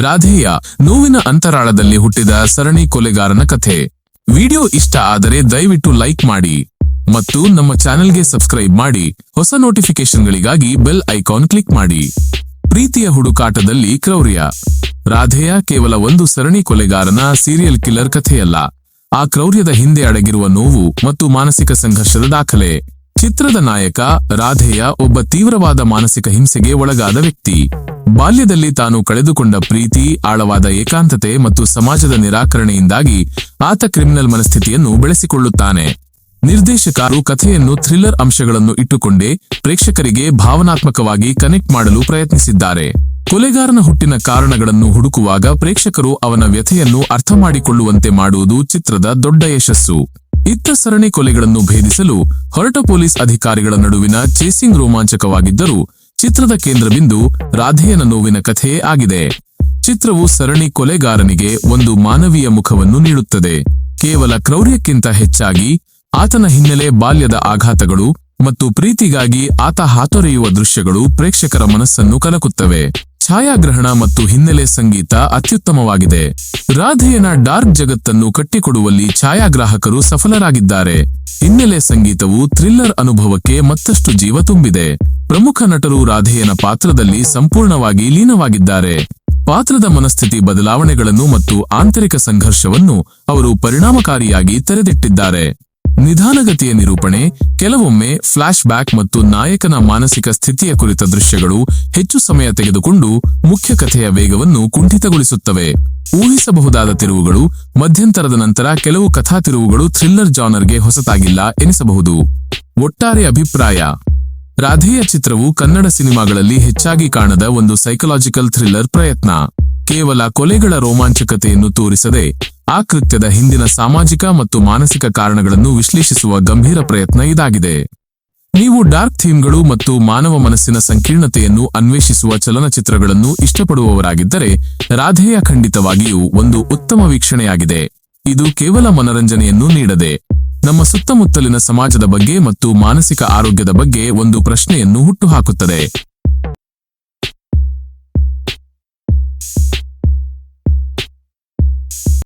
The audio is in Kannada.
ರಾಧೇಯ ನೋವಿನ ಅಂತರಾಳದಲ್ಲಿ ಹುಟ್ಟಿದ ಸರಣಿ ಕೊಲೆಗಾರನ ಕಥೆ. ವಿಡಿಯೋ ಇಷ್ಟ ಆದರೆ ದಯವಿಟ್ಟು ಲೈಕ್ ಮಾಡಿ ಮತ್ತು ನಮ್ಮ ಚಾನೆಲ್ಗೆ ಸಬ್ಸ್ಕ್ರೈಬ್ ಮಾಡಿ. ಹೊಸ ನೋಟಿಫಿಕೇಶನ್ಗಳಿಗಾಗಿ ಬೆಲ್ ಐಕಾನ್ ಕ್ಲಿಕ್ ಮಾಡಿ. ಪ್ರೀತಿಯ ಹುಡುಕಾಟದಲ್ಲಿ ಕ್ರೌರ್ಯ. ರಾಧೆಯ ಕೇವಲ ಒಂದು ಸರಣಿ ಕೊಲೆಗಾರನ ಸೀರಿಯಲ್ ಕಿಲ್ಲರ್ ಕಥೆಯಲ್ಲ. ಆ ಕ್ರೌರ್ಯದ ಹಿಂದೆ ಅಡಗಿರುವ ನೋವು ಮತ್ತು ಮಾನಸಿಕ ಸಂಘರ್ಷದ ದಾಖಲೆ. ಚಿತ್ರದ ನಾಯಕ ರಾಧೆಯ ಒಬ್ಬ ತೀವ್ರವಾದ ಮಾನಸಿಕ ಹಿಂಸೆಗೆ ಒಳಗಾದ ವ್ಯಕ್ತಿ. ಬಾಲ್ಯದಲ್ಲಿ ತಾನು ಕಳೆದುಕೊಂಡ ಪ್ರೀತಿ, ಆಳವಾದ ಏಕಾಂತತೆ ಮತ್ತು ಸಮಾಜದ ನಿರಾಕರಣೆಯಿಂದಾಗಿ ಆತ ಕ್ರಿಮಿನಲ್ ಮನಸ್ಥಿತಿಯನ್ನು ಬೆಳೆಸಿಕೊಳ್ಳುತ್ತಾನೆ. ನಿರ್ದೇಶಕರು ಕಥೆಯನ್ನು ಥ್ರಿಲ್ಲರ್ ಅಂಶಗಳನ್ನು ಇಟ್ಟುಕೊಂಡೇ ಪ್ರೇಕ್ಷಕರಿಗೆ ಭಾವನಾತ್ಮಕವಾಗಿ ಕನೆಕ್ಟ್ ಮಾಡಲು ಪ್ರಯತ್ನಿಸಿದ್ದಾರೆ. ಕೊಲೆಗಾರನ ಹುಟ್ಟಿನ ಕಾರಣಗಳನ್ನು ಹುಡುಕುವಾಗ ಪ್ರೇಕ್ಷಕರು ಅವನ ವ್ಯಥೆಯನ್ನು ಅರ್ಥ ಮಾಡಿಕೊಳ್ಳುವಂತೆ ಮಾಡುವುದು ಚಿತ್ರದ ದೊಡ್ಡ ಯಶಸ್ಸು. ಇತ್ತ ಸರಣಿ ಕೊಲೆಗಳನ್ನು ಭೇದಿಸಲು ಹೊರಟ ಪೊಲೀಸ್ ಅಧಿಕಾರಿಗಳ ನಡುವಿನ ಚೇಸಿಂಗ್ ರೋಮಾಂಚಕವಾಗಿದ್ದರೂ ಚಿತ್ರದ ಕೇಂದ್ರಬಿಂದು ರಾಧೇಯನ ನೋವಿನ ಕಥೆ ಆಗಿದೆ. ಚಿತ್ರವು ಸರಣಿ ಕೊಲೆಗಾರನಿಗೆ ಒಂದು ಮಾನವೀಯ ಮುಖವನ್ನು ನೀಡುತ್ತದೆ. ಕೇವಲ ಕ್ರೌರ್ಯಕ್ಕಿಂತ ಹೆಚ್ಚಾಗಿ ಆತನ ಹಿನ್ನೆಲೆ ಬಾಲ್ಯದ ಆಘಾತಗಳು ಮತ್ತು ಪ್ರೀತಿಗಾಗಿ ಆತ ಹಾತೊರೆಯುವ ದೃಶ್ಯಗಳು ಪ್ರೇಕ್ಷಕರ ಮನಸ್ಸನ್ನು ಕಲಕುತ್ತವೆ. ಛಾಯಾಗ್ರಹಣ ಮತ್ತು ಹಿನ್ನೆಲೆ ಸಂಗೀತ ಅತ್ಯುತ್ತಮವಾಗಿದೆ. ರಾಧೆಯನ ಡಾರ್ಕ್ ಜಗತ್ತನ್ನು ಕಟ್ಟಿಕೊಡುವಲ್ಲಿ ಛಾಯಾಗ್ರಾಹಕರು ಸಫಲರಾಗಿದ್ದಾರೆ. ಹಿನ್ನೆಲೆ ಸಂಗೀತವು ಥ್ರಿಲ್ಲರ್ ಅನುಭವಕ್ಕೆ ಮತ್ತಷ್ಟು ಜೀವ ತುಂಬಿದೆ. ಪ್ರಮುಖ ನಟರು ರಾಧೆಯನ ಪಾತ್ರದಲ್ಲಿ ಸಂಪೂರ್ಣವಾಗಿ ಲೀನವಾಗಿದ್ದಾರೆ. ಪಾತ್ರದ ಮನಸ್ಥಿತಿ ಬದಲಾವಣೆಗಳನ್ನು ಮತ್ತು ಆಂತರಿಕ ಸಂಘರ್ಷವನ್ನು ಅವರು ಪರಿಣಾಮಕಾರಿಯಾಗಿ ತೆರೆದಿಟ್ಟಿದ್ದಾರೆ. ನಿಧಾನಗತಿಯ ನಿರೂಪಣೆ, ಕೆಲವೊಮ್ಮೆ ಫ್ಲಾಶ್ ಬ್ಯಾಕ್ ಮತ್ತು ನಾಯಕನ ಮಾನಸಿಕ ಸ್ಥಿತಿಯ ಕುರಿತ ದೃಶ್ಯಗಳು ಹೆಚ್ಚು ಸಮಯ ತೆಗೆದುಕೊಂಡು ಮುಖ್ಯ ಕಥೆಯ ವೇಗವನ್ನು ಕುಂಠಿತಗೊಳಿಸುತ್ತವೆ. ಊಹಿಸಬಹುದಾದ ತಿರುವುಗಳು, ಮಧ್ಯಂತರದ ನಂತರ ಕೆಲವು ಕಥಾ ತಿರುವುಗಳು ಥ್ರಿಲ್ಲರ್ ಜಾನರ್ಗೆ ಹೊಸತಾಗಿಲ್ಲ ಎನಿಸಬಹುದು. ಒಟ್ಟಾರೆ ಅಭಿಪ್ರಾಯ. ರಾಧೇಯ ಚಿತ್ರವು ಕನ್ನಡ ಸಿನಿಮಾಗಳಲ್ಲಿ ಹೆಚ್ಚಾಗಿ ಕಾಣದ ಒಂದು ಸೈಕಲಾಜಿಕಲ್ ಥ್ರಿಲ್ಲರ್ ಪ್ರಯತ್ನ. ಕೇವಲ ಕೊಲೆಗಳ ರೋಮಾಂಚಕತೆಯನ್ನು ತೋರಿಸದೆ ಆ ಕೃತ್ಯದ ಹಿಂದಿನ ಸಾಮಾಜಿಕ ಮತ್ತು ಮಾನಸಿಕ ಕಾರಣಗಳನ್ನು ವಿಶ್ಲೇಷಿಸುವ ಗಂಭೀರ ಪ್ರಯತ್ನ ಇದಾಗಿದೆ. ನೀವು ಡಾರ್ಕ್ ಥೀಮ್ಗಳು ಮತ್ತು ಮಾನವ ಮನಸ್ಸಿನ ಸಂಕೀರ್ಣತೆಯನ್ನು ಅನ್ವೇಷಿಸುವ ಚಲನಚಿತ್ರಗಳನ್ನು ಇಷ್ಟಪಡುವವರಾಗಿದ್ದರೆ, ರಾಧೆಯ ಖಂಡಿತವಾಗಿಯೂ ಒಂದು ಉತ್ತಮ ವೀಕ್ಷಣೆಯಾಗಿದೆ. ಇದು ಕೇವಲ ಮನರಂಜನೆಯನ್ನು ನೀಡದೆ ನಮ್ಮ ಸುತ್ತಮುತ್ತಲಿನ ಸಮಾಜದ ಬಗ್ಗೆ ಮತ್ತು ಮಾನಸಿಕ ಆರೋಗ್ಯದ ಬಗ್ಗೆ ಒಂದು ಪ್ರಶ್ನೆಯನ್ನು ಹುಟ್ಟುಹಾಕುತ್ತದೆ